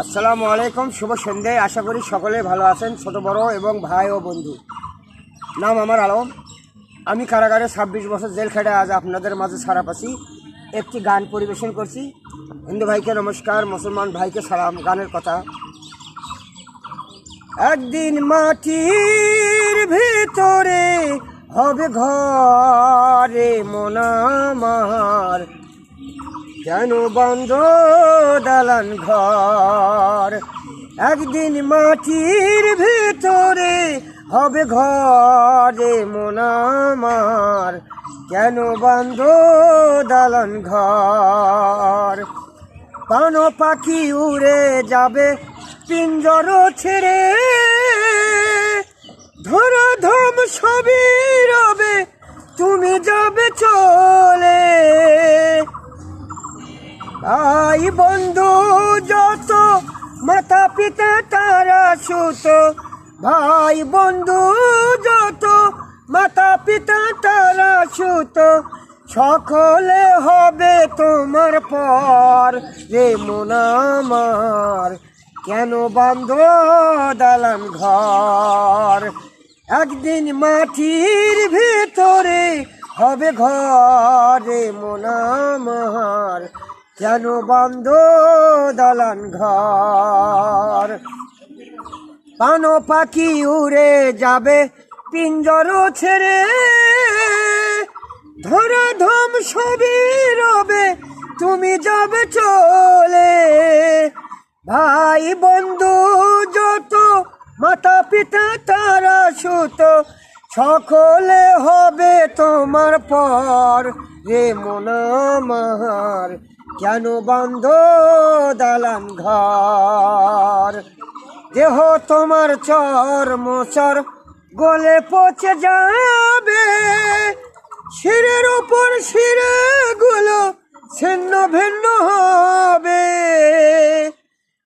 আসসালামু আলাইকুম, শুভ সন্ধ্যায় আশা করি সকলে ভালো আছেন, ছোট, বড় এবং ভাই ও বন্ধু। নাম আমার আলম। আমি কারাগারে ছাব্বিশ বছর জেল খেটে আজ আপনাদের মাঝে ছাড়া পাচ্ছি। একটি গান পরিবেশন করছি। হিন্দু ভাইকে নমস্কার, মুসলমান ভাইকে সালাম, গানের কথা। একদিন মাটির ভিতরে হবে ঘরে মনামার কেন বন্ধ দালান ঘর। একদিন মাটির ভেতরে হবে ঘরে মোনামার কেন বন্ধ দালান ঘর। পান পাখি উড়ে যাবে, পিঞ্জর ছেড়ে। ধরা ধম সবই রবে, তুমি যাবে বন্ধু, যত মাতা পিতা তারা সুত ভাই বন্ধু, যত মাতা পিতা তারা সুত সকলে হবে তোমার পর রে মোনামার কেন বান্ধ দালান ঘর? একদিন মাটির ভিতরে হবে ঘরে মোনামার কেন বন্ধ দালান ঘর। পান পাখি উড়ে যাবে, পিঞ্জর ছেড়ে। ধরা ধম সবই রবে, তুমি যাবে চলে। ভাই বন্ধু যত, মাতা পিতা তারা সুত, সকলে হবে তোমার পর। রে মনামার কেন বন্ধ দালান ঘর? দেহ তোমার চর মোচর, গলে পচে যাবে। শিরের উপর শিরে গুলো ছিন্ন ভিন্ন হবে।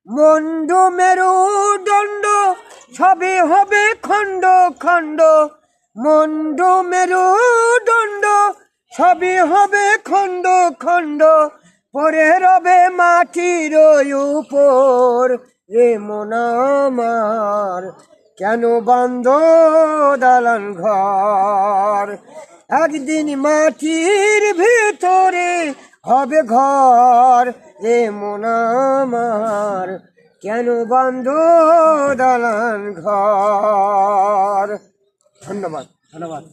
মন্ড মেরু দণ্ড সবই হবে খণ্ড খণ্ড। মন্ড মেরু দণ্ড সবই হবে খণ্ড খণ্ড। পরে রবে মাটির উপর। রে মনামার কেন বন্ধ দালান ঘর? একদিন মাটির ভিতরে হবে ঘর। রে মনামার কেন বন্ধ দালান ঘর? ধন্যবাদ ধন্যবাদ।